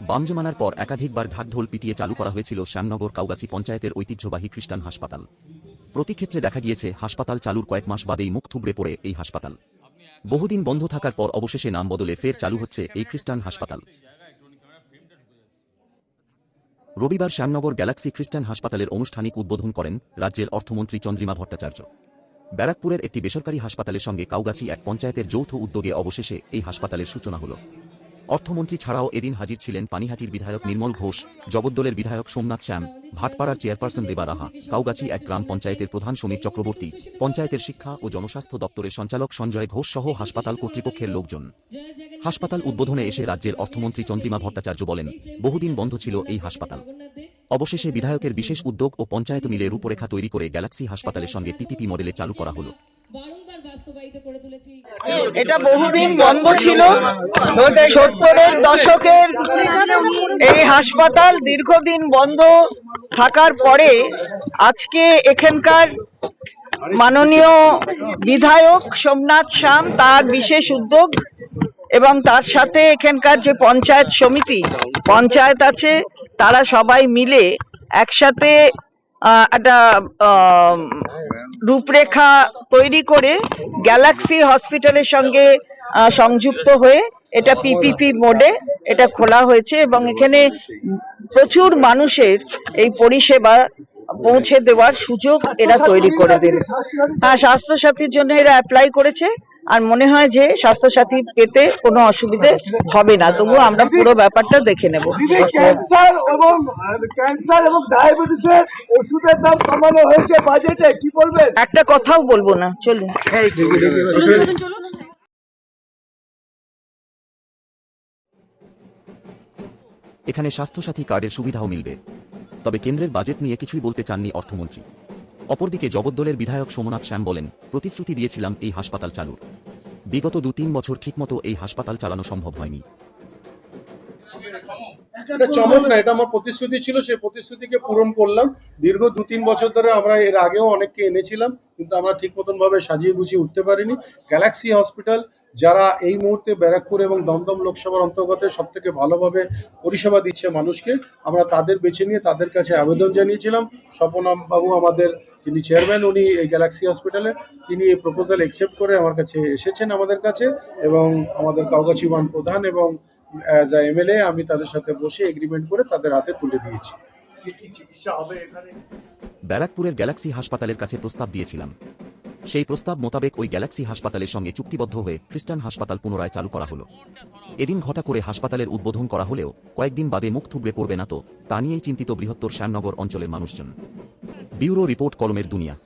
বাম জমানার পর একাধিকবার ঢাকঢোল পিটিয়ে চালু করা হয়েছিল শ্যামনগর কাউগাছি পঞ্চায়েতের ঐতিহ্যবাহী খ্রিস্টান হাসপাতাল। প্রতি ক্ষেত্রে দেখা গিয়েছে, হাসপাতাল চালুর কয়েক মাস বাদেই মুখ থুবড়ে পড়ে এই হাসপাতাল। বহুদিন বন্ধ থাকার পর অবশেষে নাম বদলে ফের চালু হচ্ছে এই খ্রিস্টান হাসপাতাল। রবিবার শ্যামনগর গ্যালাক্সি খ্রিস্টান হাসপাতালের আনুষ্ঠানিক উদ্বোধন করেন রাজ্যের অর্থমন্ত্রী চন্দ্রিমা ভট্টাচার্য। ব্যারাকপুরের একটি বেসরকারি হাসপাতালের সঙ্গে কাউগাছি এক পঞ্চায়েতের যৌথ উদ্যোগে অবশেষে এই হাসপাতালের সূচনা হল। অর্থমন্ত্রী ছাড়াও এদিন হাজির ছিলেন পানিহাটির বিধায়ক নির্মল ঘোষ, জগদ্দলের বিধায়ক সোমনাথ শ্যাম, ভাটপাড়ার চেয়ারপারসন রেবা রাহা, কাউগাছি এক গ্রাম পঞ্চায়েতের প্রধান সমীর চক্রবর্তী, পঞ্চায়েতের শিক্ষা ও জনস্বাস্থ্য দপ্তরের সঞ্চালক সঞ্জয় ঘোষ সহ হাসপাতাল কর্তৃপক্ষের লোকজন। হাসপাতাল উদ্বোধনে এসে রাজ্যের অর্থমন্ত্রী চন্দ্রিমা ভট্টাচার্য বলেন, বহুদিন বন্ধ ছিল এই হাসপাতাল। অবশেষে বিধায়কের বিশেষ উদ্যোগ ও পঞ্চায়েত মিলে রূপরেখা তৈরি করে গ্যালাক্সি হাসপাতালের সঙ্গে পিপিপি মডেলে চালু করা হলো। এটা বহুদিন বন্ধ ছিল। সত্তরের দশকের এই হাসপাতাল দীর্ঘদিন বন্ধ থাকার পরে আজকে এখানকার মাননীয় বিধায়ক সোমনাথ শ্যাম তার বিশেষ উদ্যোগ এবং তার সাথে এখানকার যে পঞ্চায়েত সমিতি, পঞ্চায়েত আছে, তারা সবাই মিলে একসাথে একটা রূপরেখা তৈরি করে গ্যালাক্সি হসপিটালের সঙ্গে সংযুক্ত হয়ে এটা পিপিপি মোডে এটা খোলা হয়েছে এবং এখানে প্রচুর মানুষের এই পরিষেবা পৌঁছে দেওয়ার সুযোগ এরা তৈরি করে দেবে হ্যাঁ স্বাস্থ্যসাথীর জন্য এরা অ্যাপ্লাই করেছে। আর মনে হয় যে স্বাস্থ্যসাথী পেতে কোনো অসুবিধে হবে না। তবুও আমরা পুরো ব্যাপারটা দেখে নেব। ক্যান্সার এবং ক্যান্সার এবং ডায়াবেটিসের ওষুধের দাম কমানো হয়েছে বাজেটে কি বলবেন? একটা কথাও বলব না চলুন। এখানে স্বাস্থ্যসাথী কার্ডের সুবিধাও মিলবে। তবে কেন্দ্রের বাজেট নিয়ে কিছুই বলতে চাননি অর্থমন্ত্রী। অপরদিকে জগদ্দলের বিধায়ক সোমনাথ শ্যাম বলেন, প্রতিশ্রুতি দিয়েছিলাম এই হাসপাতাল চালুর। বিগত দু তিন বছর ঠিকমতো এই হাসপাতাল চালানো সম্ভব হয়নি। এটা চমক না, এটা আমার প্রতিশ্রুতি ছিল, সেই প্রতিশ্রুতিকে পূরণ করলাম। দীর্ঘ দু তিন বছর ধরে আমরা এর আগেও অনেককে এনেছিলাম, কিন্তু আমরা ঠিক মতন ভাবে সাজিয়ে গুছিয়ে উঠতে পারিনি। গ্যালাক্সি হসপিটাল যারা এই মুহূর্তে ব্যারাকপুর এবং দমদম লোকসভার অন্তর্গত সব থেকে ভালোভাবে পরিষেবা দিচ্ছে মানুষকে আমরা তাদের বেছে নিয়ে তাদের কাছে আবেদন জানিয়েছিলাম। স্বপনাম বাবু আমাদের যিনি চেয়ারম্যান উনি এই গ্যালাক্সি হসপিটালে তিনি এই প্রপোজাল একসেপ্ট করে আমার কাছে এসেছেন আমাদের কাছে এবং আমাদের কাউগাছি ওয়ান প্রধান এবং অ্যাজ আ এমএলএ আমি তাদের সাথে বসে এগ্রিমেন্ট করে তাদের হাতে তুলে দিয়েছি। ব্যারাকপুরের গ্যালাক্সি হাসপাতালের কাছে প্রস্তাব দিয়েছিলাম। সেই প্রস্তাব মোতাবেক ওই গ্যালাক্সি হাসপাতালের সঙ্গে চুক্তিবদ্ধ হয়ে খ্রিস্টান হাসপাতাল পুনরায় চালু করা হলো। এদিন ঘটা করে হাসপাতালের উদ্বোধন করা হলেও কয়েকদিন বাদে মুখ থুবড়ে পড়বে না তো, তা নিয়েই চিন্তিত বৃহত্তর শ্যামনগর অঞ্চলের মানুষজন। ব্যুরো রিপোর্ট, কলমের দুনিয়া।